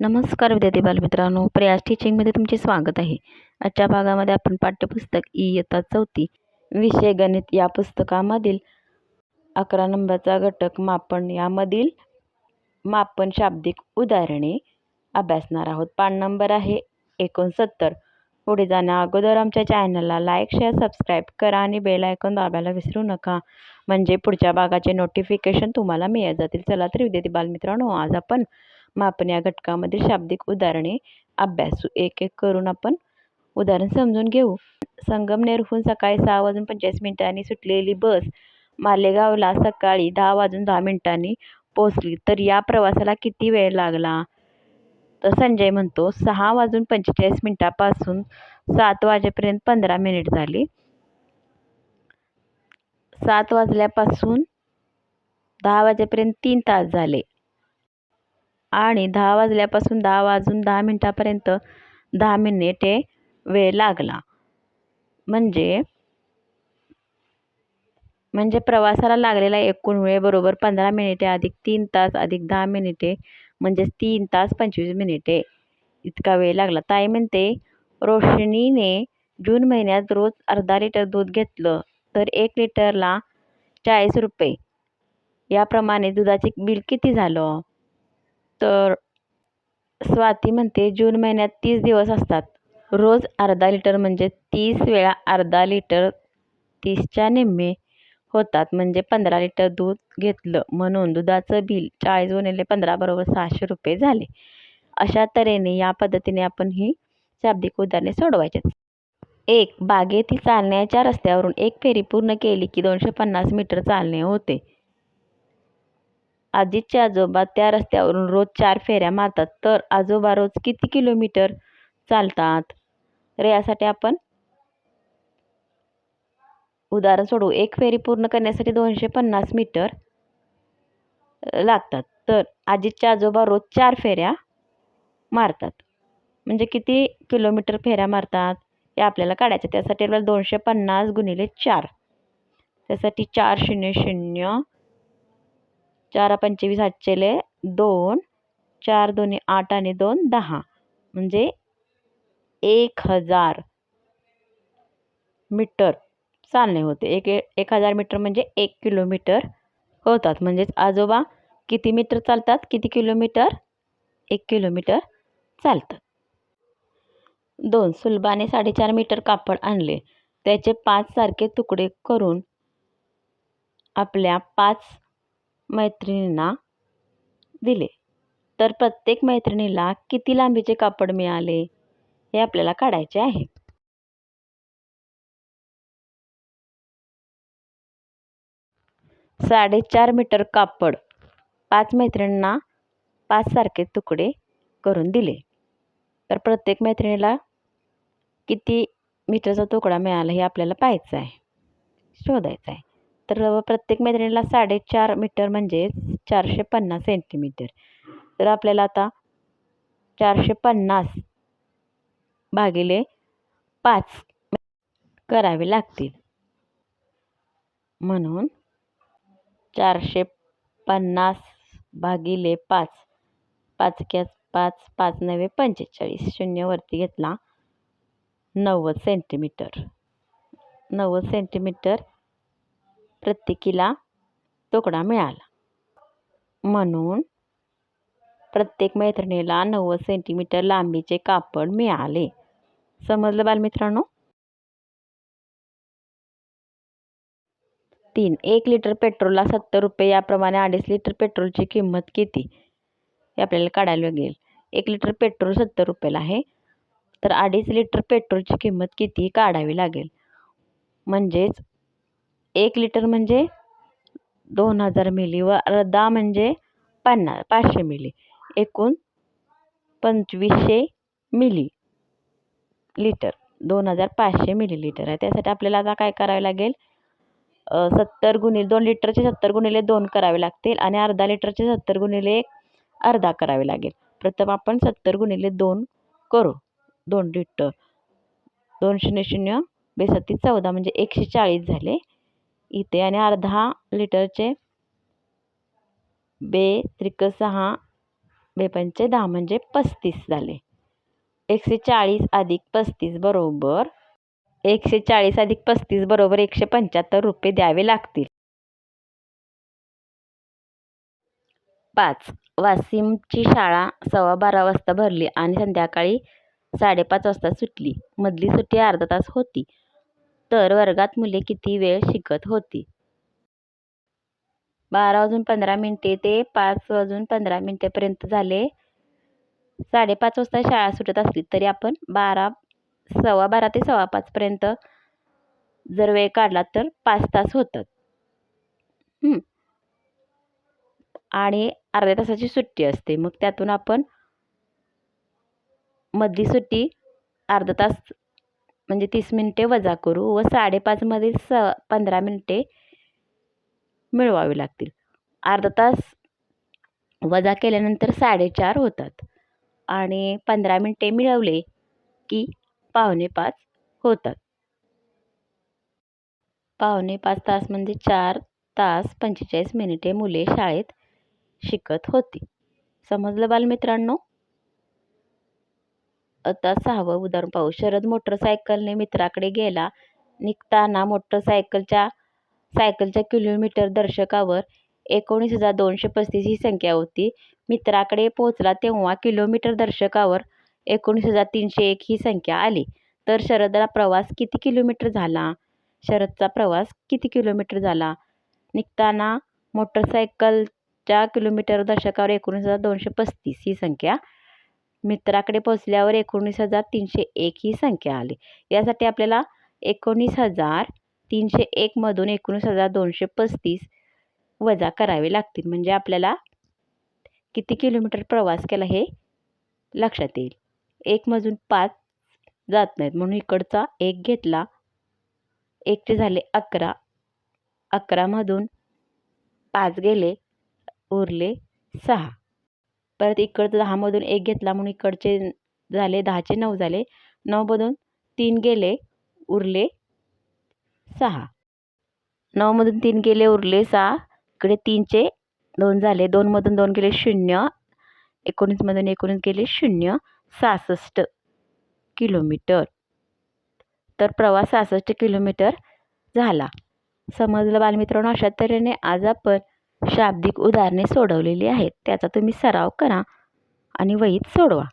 नमस्कार विद्यार्थी बालमित्रांनो प्रयास टीचिंगमध्ये तुमचे स्वागत आहे. आजच्या भागामध्ये आपण पाठ्यपुस्तक इयत्ता चौथी विषय गणित या पुस्तकामधील अकरा नंबरचा घटक मापन यामधील मापन शाब्दिक उदाहरणे अभ्यासणार आहोत. पान नंबर आहे एकोणसत्तर. पुढे जाण्या अगोदर आमच्या चॅनलला लाईक शेअर सबस्क्राईब करा आणि बेल आयकॉन दाबायला विसरू नका. म्हणजे पुढच्या भागाचे नोटिफिकेशन तुम्हाला मिळत जातील. चला तर विद्यार्थी बालमित्रांनो आज आपण मापन या घटकामध्ये शाब्दिक उदाहरणे अभ्यासू. एक एक करून आपण उदाहरण समजून घेऊ. संगमनेरहून सकाळी सहा वाजून पंचेचाळीस मिनिटांनी सुटलेली बस मालेगावला सकाळी दहा वाजून दहा मिनिटांनी पोचली तर या प्रवासाला किती वेळ लागला? तर संजय म्हणतो सहा वाजून पंचेचाळीस मिनिटापासून सात वाजेपर्यंत पंधरा मिनिट झाली. सात वाजल्यापासून दहा वाजेपर्यंत तीन तास झाले. आणि दहा वाजल्यापासून दहा वाजून दहा मिनटापर्यंत दहा मिनिटे वेळ लागला. म्हणजे म्हणजे प्रवासाला लागलेला एकूण वेळ बरोबर पंधरा मिनिटे अधिक तीन तास अधिक दहा मिनिटे म्हणजेच तीन तास पंचवीस मिनिटे इतका वेळ लागला. ताई म्हणते रोशनीने जून महिन्यात रोज अर्धा लिटर दूध घेतलं तर एक लिटरला चाळीस रुपये. याप्रमाणे दुधाचे बिल किती झालं? तर स्वाती म्हणते जून महिन्यात तीस दिवस असतात. रोज अर्धा लिटर म्हणजे तीस वेळा अर्धा लिटर तीसच्या निम्मे होतात. म्हणजे पंधरा लिटर दूध घेतलं म्हणून दुधाचं बिल चाळीस गुणिले पंधरा बरोबर सहाशे रुपये झाले. अशा तऱ्हेने या पद्धतीने आपण ही शाब्दिक उदाहरणे सोडवायचे एक बागेतील चालण्याच्या रस्त्यावरून एक फेरी पूर्ण केली की दोनशे पन्नास मीटर चालणे होते. आजीचे आजोबा त्या रस्त्यावरून रोज चार फेऱ्या मारतात. तर आजोबा रोज किती किलोमीटर चालतात? तर यासाठी आपण उदाहरण सोडवू. एक फेरी पूर्ण करण्यासाठी दोनशे पन्नास मीटर लागतात. तर आजीचे आजोबा रोज चार फेऱ्या मारतात. म्हणजे किती किलोमीटर फेऱ्या मारतात? हे आपल्याला काढायचं त्यासाठी आपल्याला दोनशे पन्नास गुणिले चार. त्यासाठी चार शून्य शून्य चार पंचवीस आठशेले दोन चार दोन्ही आठ आणि दोन दहा. म्हणजे एक हजार मीटर चालणे होते. एक एक हजार मीटर म्हणजे एक किलोमीटर होतात. म्हणजेच आजोबा किती मीटर चालतात? किती किलोमीटर? एक किलोमीटर चालतात दोन सुलभाने साडेचार मीटर कापड आणले. त्याचे पाच सारखे तुकडे करून आपल्या पाच मैत्रिणींना दिले. तर प्रत्येक मैत्रिणीला किती लांबीचे कापड मिळाले हे आपल्याला काढायचे आहे. साडेचार मीटर कापड पाच मैत्रिणींना पाच सारखे तुकडे करून दिले. तर प्रत्येक मैत्रिणीला किती मीटरचा तुकडा मिळाला हे आपल्याला पाहायचं आहे शोधायचं आहे. तर प्रत्येक मैत्रिणीला साडेचार मीटर म्हणजे चारशे पन्नास सेंटीमीटर. तर आपल्याला आता चारशे पन्नास भागिले पाच करावे लागतील. म्हणून चारशे पन्नास भागिले पाच पाच कॅच पाच पाच नव्हे पंचेचाळीस शून्यवरती घेतला नव्वद सेंटीमीटर. नव्वद सेंटीमीटर प्रत्येकीला तुकडा मिळाला. म्हणून प्रत्येक मैत्रिणीला नव्वद सेंटीमीटर लांबीचे कापड मिळाले. समजलं बालमित्रांनो? तीन एक लिटर पेट्रोलला सत्तर रुपये याप्रमाणे अडीच लिटर पेट्रोलची किंमत किती? हे आपल्याला काढायला लागेल. एक लिटर पेट्रोल सत्तर रुपयाला आहे. तर अडीच लिटर पेट्रोलची किंमत किती काढावी लागेल. म्हणजेच एक लिटर म्हणजे दोन हजार मिली व अर्धा म्हणजे पन्ना पाचशे मिली. एकूण पंचवीसशे मिली लिटर. दोन हजार पाचशे मिलीलिटर आहे. त्यासाठी आपल्याला आता काय करावे लागेल? सत्तर गुणिले दोन लिटरचे सत्तर गुणिले दोन करावे लागतील आणि अर्धा लिटरचे सत्तर गुणिले एक अर्धा करावे लागेल. प्रथम आपण सत्तर गुणिले दोन करू. दोन लिटर. दोन शून्य शून्य बेसत्तीस चौदा म्हणजे एकशे चाळीस झाले. इथे आणि अर्धा लिटरचे बे त्रिक सहा बेपंचे दहा म्हणजे पस्तीस झाले. एकशे चाळीस अधिक पस्तीस बरोबर एकशे चाळीस अधिक पस्तीस बरोबर एकशे पंच्याहत्तर रुपये द्यावे लागतील. पाच वासिमची शाळा सव्वा बारा वाजता भरली आणि संध्याकाळी साडेपाच वाजता सुटली. मधली सुट्टी अर्धा तास होती. तर वर्गात मुले किती वेळ शिकत होती? बारा वाजून पंधरा मिनिटे ते पाच वाजून पंधरा मिनिटेपर्यंत झाले. साडेपाच वाजता शाळा सुटत असली तरी आपण बारा सव्वा बारा ते सव्वा पाचपर्यंत जर वेळ काढला तर पाच तास होतात. आणि अर्ध्या तासाची सुट्टी असते. मग त्यातून आपण मधली सुट्टी अर्धा तास म्हणजे तीस मिनिटे वजा करू व साडेपाचमध्ये स पंधरा मिनटे मिळवावी लागतील. अर्धा तास वजा केल्यानंतर साडेचार होतात. आणि पंधरा मिनिटे मिळवले की पावणे पाच होतात. पावणे पाच तास म्हणजे चार तास पंचेचाळीस मिनिटे मुले शाळेत शिकत होती. समजलं बालमित्रांनो? आता सहावं उदाहरण पाहू. शरद मोटरसायकलने मित्राकडे गेला. निघताना मोटरसायकलच्या सायकलच्या किलोमीटर दर्शकावर एकोणीस हजार दोनशे पस्तीस ही संख्या होती. मित्राकडे पोहोचला तेव्हा किलोमीटर दर्शकावर एकोणीस हजार तीनशे एक ही संख्या आली. तर शरदला प्रवास किती किलोमीटर झाला? शरदचा प्रवास किती किलोमीटर झाला? निघताना मोटरसायकलच्या किलोमीटर दर्शकावर एकोणीस हजार दोनशे पस्तीस ही संख्या मित्राकडे पोचल्यावर एकोणीस हजार तीनशे एक ही संख्या आली. यासाठी आपल्याला एकोणीस हजार तीनशे एकमधून एकोणीस हजार दोनशे पस्तीस वजा करावे लागतील. म्हणजे आपल्याला किती किलोमीटर प्रवास केला हे लक्षात येईल. एकमधून पाच जात नाहीत. म्हणून इकडचा एक घेतला. एकचे झाले अकरा. अकरामधून पाच गेले. उरले सहा. परत इकडचं दहामधून एक घेतला म्हणून इकडचे झाले दहाचे नऊ झाले. नऊमधून तीन गेले उरले सहा. नऊमधून तीन गेले उरले सहा. इकडे तीनचे दोन झाले. दोनमधून दोन गेले शून्य. एकोणीसमधून एकोणीस गेले शून्य. सहासष्ट किलोमीटर. तर प्रवास सहासष्ट किलोमीटर झाला. समजलं बालमित्रांनो? अशा तऱ्हेने आज आपण शाब्दिक उदाहरणे सोडवलेली आहेत. त्याचा तुम्ही सराव करा आणि वहीत सोडवा.